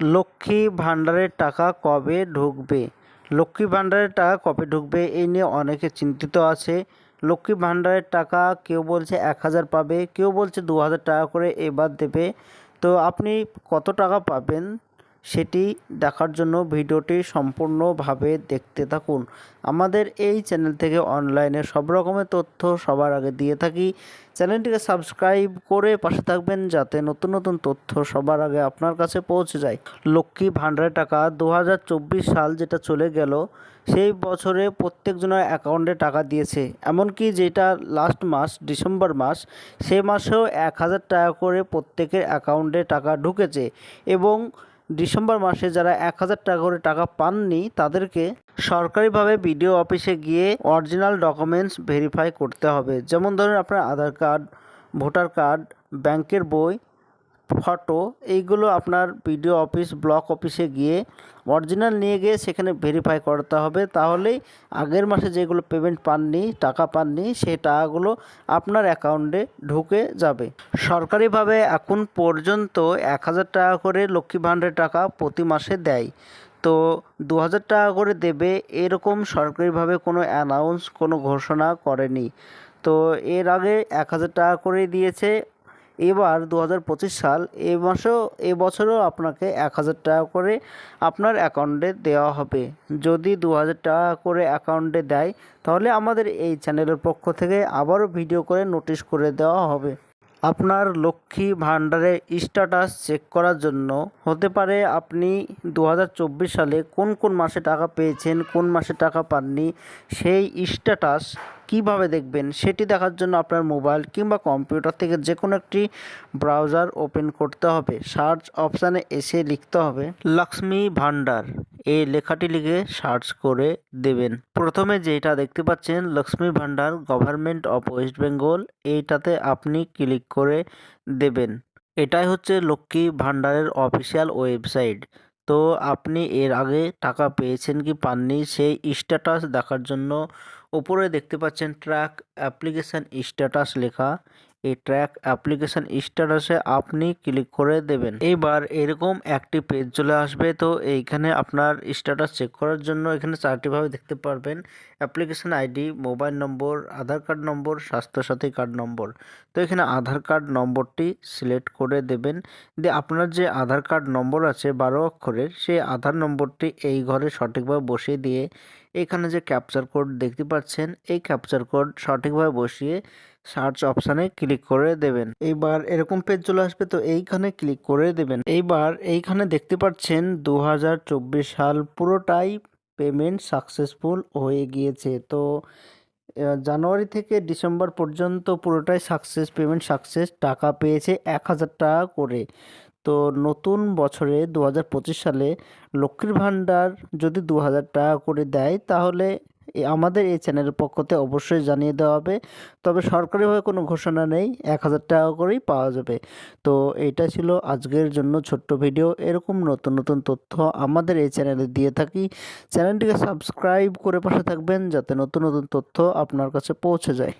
লক্ষ্মী ভাণ্ডারের টাকা কবে ঢুকবে? লক্ষ্মী ভাণ্ডারের টাকা কবে ঢুকবে এই নিয়ে অনেকে চিন্তিত আছে। লক্ষ্মী ভাণ্ডারের টাকা কেউ বলছে এক হাজার পাবে, কেউ বলছে দু হাজার টাকা করে এবার দেবে। তো আপনি কত টাকা পাবেন? সেটি দেখার জন্য ভিডিওটি সম্পূর্ণভাবে দেখতে থাকুন। আমাদের এই চ্যানেল থেকে অনলাইনে সব রকমের তথ্য সবার আগে দিয়ে থাকি। চ্যানেলটিকে সাবস্ক্রাইব করে পাশে থাকবেন যাতে নতুন নতুন তথ্য সবার আগে আপনার কাছে পৌঁছে যায়। লক্ষ্মী ভাণ্ডারের টাকা দু হাজার চব্বিশ সাল যেটা চলে গেল, সেই বছরে প্রত্যেকজনের অ্যাকাউন্টে টাকা দিয়েছে। এমনকি যেটা লাস্ট মাস, ডিসেম্বর মাস, সে মাসেও এক হাজার টাকা করে প্রত্যেকের অ্যাকাউন্টে টাকা ঢুকেছে এবং ডিসেম্বর মাসে যারা এক হাজার টাকা করে টাকা পাননি, তাদেরকে সরকারিভাবে বিডিও অফিসে গিয়ে অরিজিনাল ডকুমেন্টস ভেরিফাই করতে হবে। যেমন ধরুন আপনার আধার কার্ড, ভোটার কার্ড, ব্যাংকের বই ফটো, এইগুলো আপনার বিডিও অফিস, ব্লক অফিসে গিয়ে অরিজিনাল নিয়ে গিয়ে সেখানে ভেরিফাই করতে হবে। তাহলেই আগের মাসে যেগুলো পেমেন্ট পাননি, টাকা পাননি, সেই টাকাগুলো আপনার অ্যাকাউন্টে ঢুকে যাবে। সরকারিভাবে এখন পর্যন্ত এক হাজার টাকা করে লক্ষ্মী ভাণ্ডারের টাকা প্রতি মাসে দেয়। তো দু হাজার টাকা করে দেবে, এরকম সরকারিভাবে কোনো অ্যানাউন্স কোনো ঘোষণা করেনি। তো এর আগে এক হাজার টাকা করেই দিয়েছে এবার দু হাজার পঁচিশ সাল এ মাসেও, এ বছরও আপনাকে এক হাজার টাকা করে আপনার অ্যাকাউন্টে দেওয়া হবে। যদি দু হাজার টাকা করে অ্যাকাউন্টে দেয়, তাহলে আমাদের এই চ্যানেলের পক্ষ থেকে আবারও ভিডিও করে নোটিশ করে দেওয়া হবে। আপনার লক্ষ্মী ভাণ্ডারে স্ট্যাটাস চেক করার জন্য হতে পারে আপনি দু হাজার চব্বিশ সালে কোন কোন মাসে টাকা পেয়েছেন, কোন মাসে টাকা পাননি, সেই স্ট্যাটাস কীভাবে দেখবেন সেটি দেখার জন্য আপনার মোবাইল কিংবা কম্পিউটার থেকে যে কোনো একটি ব্রাউজার ওপেন করতে হবে। সার্চ অপশানে এসে লিখতে হবে, লক্ষ্মী ভাণ্ডার। এই লেখাটি লিখে সার্চ করে দেবেন। প্রথমে যেটা দেখতে পাচ্ছেন, Lakshmi Bhandar government of West Bengal, এইটাতে আপনি ক্লিক করে দেবেন। এটাই হচ্ছে লক্ষ্মী ভান্ডারের অফিসিয়াল ওয়েবসাইট। তো আপনি এর আগে টাকা পেয়েছেন কি পাননি, সেই স্ট্যাটাস দেখার জন্য উপরে দেখতে পাচ্ছেন ট্র্যাক অ্যাপ্লিকেশান স্ট্যাটাস লেখা। এই ট্র্যাক অ্যাপ্লিকেশান স্ট্যাটাসে আপনি ক্লিক করে দেবেন। এবার এরকম একটি পেজ চলে আসবে। তো এইখানে আপনার স্ট্যাটাস চেক করার জন্য এখানে চারটিভাবে দেখতে পারবেন। Application ID mobile number Aadhaar card number Swasthyasathi card number তো এখানে আধার কার্ড নম্বরটি সিলেক্ট করে দেবেন। দিয়ে আপনার যে আধার কার্ড নম্বর আছে বারো অক্ষরের, সেই আধার নম্বরটি এই ঘরে সঠিকভাবে বসিয়ে দিয়ে এখানে যে ক্যাপচার কোড দেখতে পাচ্ছেন, এই ক্যাপচার কোড সঠিকভাবে বসিয়ে সার্চ অপশানে ক্লিক করে দেবেন। এইবার এরকম পেজ চলে আসবে, তো এইখানে ক্লিক করে দেবেন। এইবার এইখানে দেখতে পাচ্ছেন দু হাজার চব্বিশ সাল পুরোটাই পেমেন্ট সাকসেসফুল হয়ে গিয়েছে। তো জানুয়ারি থেকে ডিসেম্বর পর্যন্ত পুরোটাই সাকসেস পেমেন্ট সাকসেস টাকা পেয়েছে এক হাজার টাকা করে। তো নতুন বছরে দু হাজার পঁচিশ সালে লক্ষ্মীর ভাণ্ডার যদি দু হাজার টাকা করে দেয়, তাহলে আমাদের এই চ্যানেলের পক্ষতে অবশ্যই জানিয়ে দেওয়া হবে। তবে সরকারিভাবে কোনো ঘোষণা নেই এক হাজার টাকা করেই পাওয়া যাবে। তো এটা ছিল আজকের জন্য ছোট্ট ভিডিও। এরকম নতুন নতুন তথ্য আমাদের এই চ্যানেলে দিয়ে থাকি। চ্যানেলটিকে সাবস্ক্রাইব করে পাশে থাকবেন যাতে নতুন নতুন তথ্য আপনার কাছে পৌঁছে যায়।